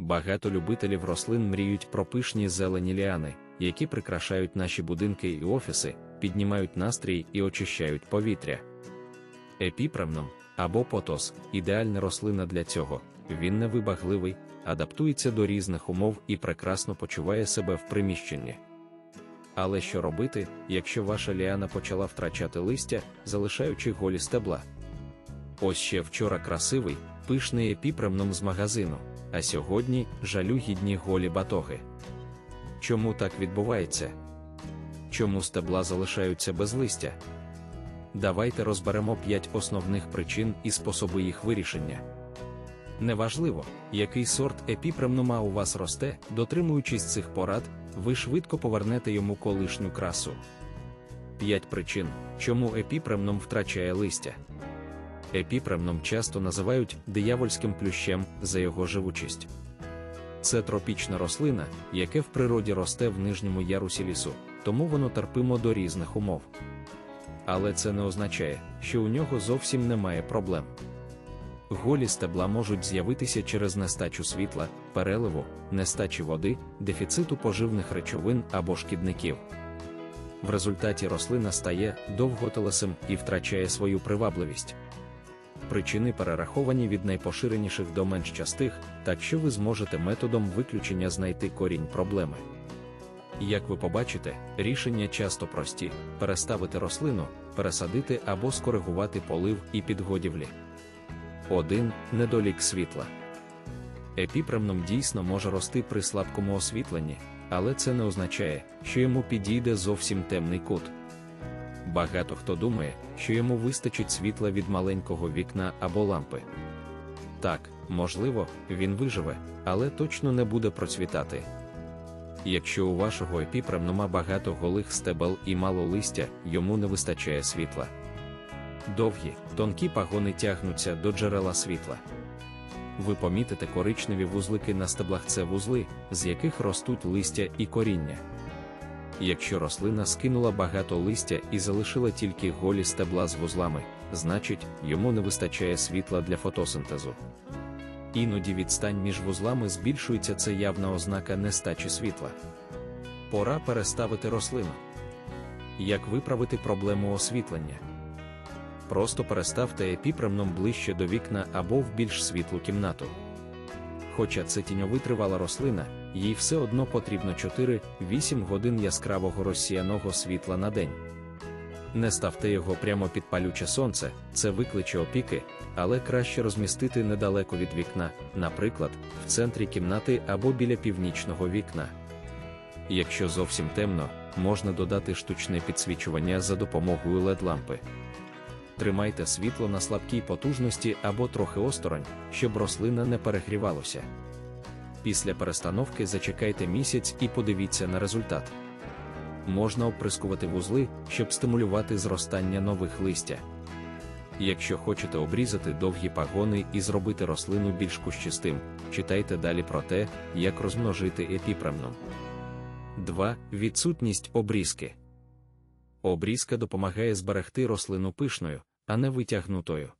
Багато любителів рослин мріють про пишні зелені ліани, які прикрашають наші будинки і офіси, піднімають настрій і очищають повітря. Епіпремном або потос ідеальна рослина для цього. Він невибагливий, адаптується до різних умов і прекрасно почуває себе в приміщенні. Але що робити, якщо ваша ліана почала втрачати листя, залишаючи голі стебла? Ось ще вчора красивий, пишний епіпремном з магазину, а сьогодні жалюгідні голі батоги. Чому так відбувається? Чому стебла залишаються без листя? Давайте розберемо 5 основних причин і способи їх вирішення. Неважливо, який сорт епіпремнума у вас росте, дотримуючись цих порад, ви швидко повернете йому колишню красу. 5 причин, чому епіпремном втрачає листя. Епіпремном часто називають диявольським плющем за його живучість. Це тропічна рослина, яке в природі росте в нижньому ярусі лісу, тому воно терпимо до різних умов. Але це не означає, що у нього зовсім немає проблем. Голі стебла можуть з'явитися через нестачу світла, переливу, нестачі води, дефіциту поживних речовин або шкідників. В результаті рослина стає довготелесим і втрачає свою привабливість. Причини перераховані від найпоширеніших до менш частих, так що ви зможете методом виключення знайти корінь проблеми. Як ви побачите, рішення часто прості: переставити рослину, пересадити або скоригувати полив і підгодівлі. 1. Недолік світла. Епіпремном дійсно може рости при слабкому освітленні, але це не означає, що йому підійде зовсім темний кут. Багато хто думає, що йому вистачить світла від маленького вікна або лампи. Так, можливо, він виживе, але точно не буде процвітати. Якщо у вашого епіпремнума багато голих стебел і мало листя, йому не вистачає світла. Довгі, тонкі пагони тягнуться до джерела світла. Ви помітите коричневі вузлики на стеблах це вузли, з яких ростуть листя і коріння. Якщо рослина скинула багато листя і залишила тільки голі стебла з вузлами, значить, йому не вистачає світла для фотосинтезу. Іноді відстань між вузлами збільшується це явна ознака нестачі світла. Пора переставити рослину. Як виправити проблему освітлення? Просто переставте епіпремном ближче до вікна або в більш світлу кімнату. Хоча це тіньовитривала рослина, їй все одно потрібно 4-8 годин яскравого розсіяного світла на день. Не ставте його прямо під палюче сонце, це викличе опіки, але краще розмістити недалеко від вікна, наприклад, в центрі кімнати або біля північного вікна. Якщо зовсім темно, можна додати штучне підсвічування за допомогою LED-лампи. Тримайте світло на слабкій потужності або трохи осторонь, щоб рослина не перегрівалося. Після перестановки зачекайте місяць і подивіться на результат. Можна оприскувати вузли, щоб стимулювати зростання нових листя. Якщо хочете обрізати довгі пагони і зробити рослину більш кущистим, читайте далі про те, як розмножити епіпремном. 2. Відсутність обрізки. Обрізка допомагає зберегти рослину пишною, а не витягнутою.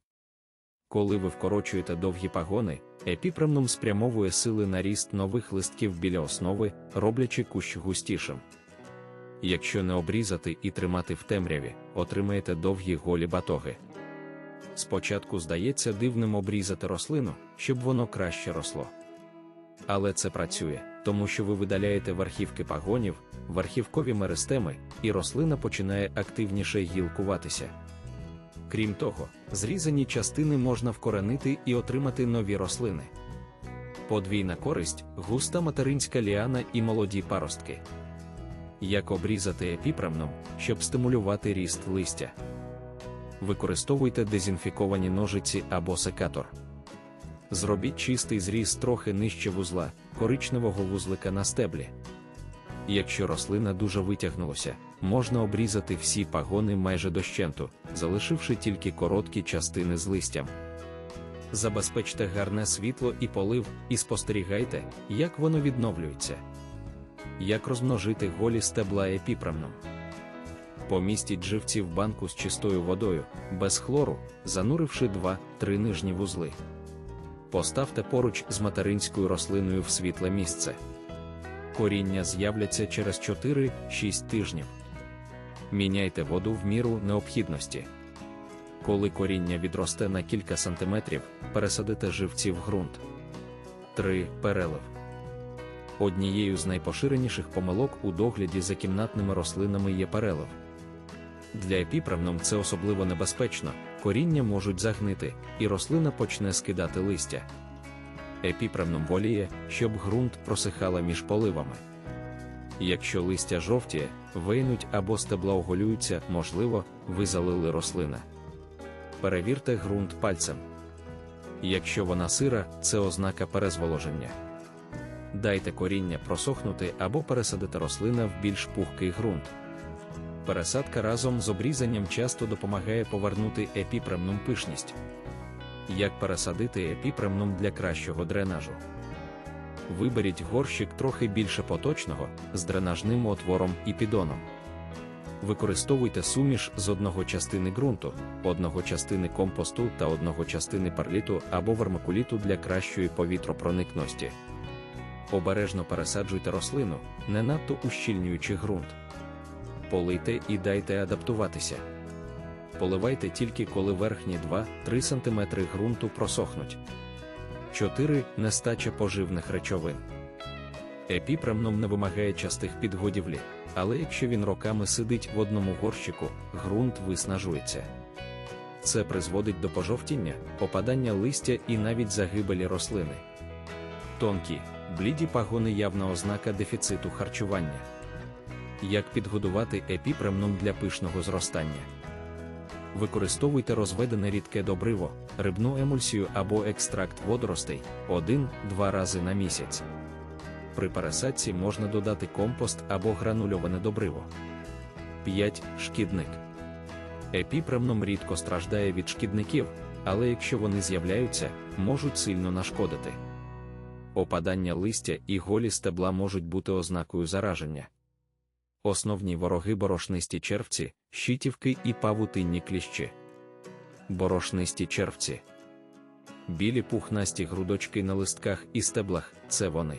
Коли ви вкорочуєте довгі пагони, епіпремном спрямовує сили на ріст нових листків біля основи, роблячи кущ густішим. Якщо не обрізати і тримати в темряві, отримаєте довгі голі батоги. Спочатку здається дивним обрізати рослину, щоб воно краще росло. Але це працює, тому що ви видаляєте верхівки пагонів, верхівкові меристеми, і рослина починає активніше гілкуватися. Крім того, зрізані частини можна вкоренити і отримати нові рослини. Подвійна користь густа материнська ліана і молоді паростки. Як обрізати епіпремном, щоб стимулювати ріст листя. Використовуйте дезінфіковані ножиці або секатор. Зробіть чистий зріз трохи нижче вузла, коричневого вузлика на стеблі. Якщо рослина дуже витягнулася, можна обрізати всі пагони майже дощенту, залишивши тільки короткі частини з листям. Забезпечте гарне світло і полив, і спостерігайте, як воно відновлюється. Як розмножити голі стебла епіпремном. Помістіть живці в банку з чистою водою, без хлору, зануривши 2-3 нижні вузли. поставте поруч з материнською рослиною в світле місце. Коріння з'являться через 4-6 тижнів. Міняйте воду в міру необхідності. Коли коріння відросте на кілька сантиметрів, пересадите живці в ґрунт. 3. Перелив. Однією з найпоширеніших помилок у догляді за кімнатними рослинами є перелив. Для епіпремном це особливо небезпечно, коріння можуть загнити, і рослина почне скидати листя. Епіпремном воліє, щоб ґрунт просихала між поливами. Якщо листя жовтіє, вийнуть або стебла оголюються, можливо, ви залили рослина. Перевірте ґрунт пальцем. Якщо вона сира, це ознака перезволоження. Дайте коріння просохнути або пересадити рослина в більш пухкий ґрунт. Пересадка разом з обрізанням часто допомагає повернути епіпремнум пишність. Як пересадити епіпремнум для кращого дренажу? Виберіть горщик трохи більше поточного з дренажним отвором і підоном. Використовуйте суміш з одного частини ґрунту, одного частини компосту та одного частини парліту або вермикуліту для кращої повітропроникності. Обережно пересаджуйте рослину, не надто ущільнюючи ґрунт. Полийте і дайте адаптуватися. Поливайте тільки коли верхні 2-3 см ґрунту просохнуть. 4. Нестача поживних речовин. Епіпремном не вимагає частих підгодівлі, але якщо він роками сидить в одному горщику, ґрунт виснажується. Це призводить до пожовтіння, попадання листя і навіть загибелі рослини. Тонкі, бліді пагони явна ознака дефіциту харчування. Як підгодувати епіпремном для пишного зростання? Використовуйте розведене рідке добриво, рибну емульсію або екстракт водоростей 1-2 рази на місяць. При пересадці можна додати компост або гранульоване добриво. 5. Шкідник. Епіпремном рідко страждає від шкідників, але якщо вони з'являються, можуть сильно нашкодити. Опадання листя і голі стебла можуть бути ознакою зараження. Основні вороги борошнисті червці, щитівки і павутинні кліщі. Борошнисті червці. Білі пухнасті грудочки на листках і стеблах це вони.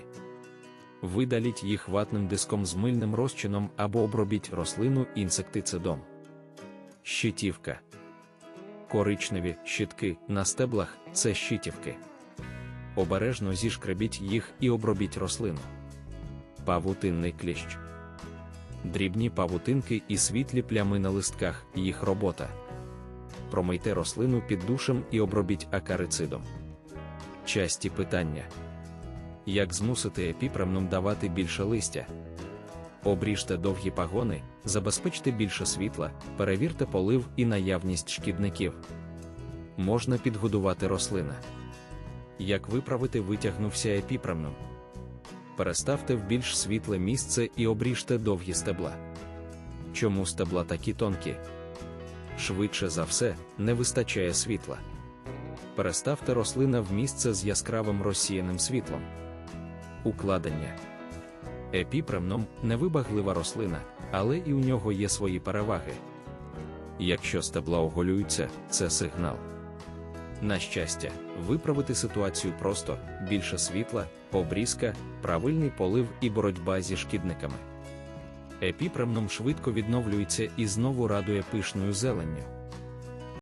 Видаліть їх ватним диском з мильним розчином або обробіть рослину інсектицидом. Щитівка. Коричневі щитки на стеблах це щитівки. Обережно зішкребіть їх і обробіть рослину. Павутинний кліщ. Дрібні павутинки і світлі плями на листках їх робота. Промийте рослину під душем і обробіть акарицидом. Часті питання. Як змусити епіпремном давати більше листя? Обріжте довгі пагони, забезпечте більше світла, перевірте полив і наявність шкідників. Можна підгодувати рослина. Як виправити витягнувся епіпремном? Переставте в більш світле місце і обріжте довгі стебла. Чому стебла такі тонкі? Швидше за все, не вистачає світла. Переставте рослина в місце з яскравим розсіяним світлом. Укладення. Епіпремном невибаглива рослина, але і у нього є свої переваги. Якщо стебла оголюються, це сигнал. На щастя, виправити ситуацію просто більше світла, обрізка, правильний полив і боротьба зі шкідниками. Епіпремном швидко відновлюється і знову радує пишною зеленню.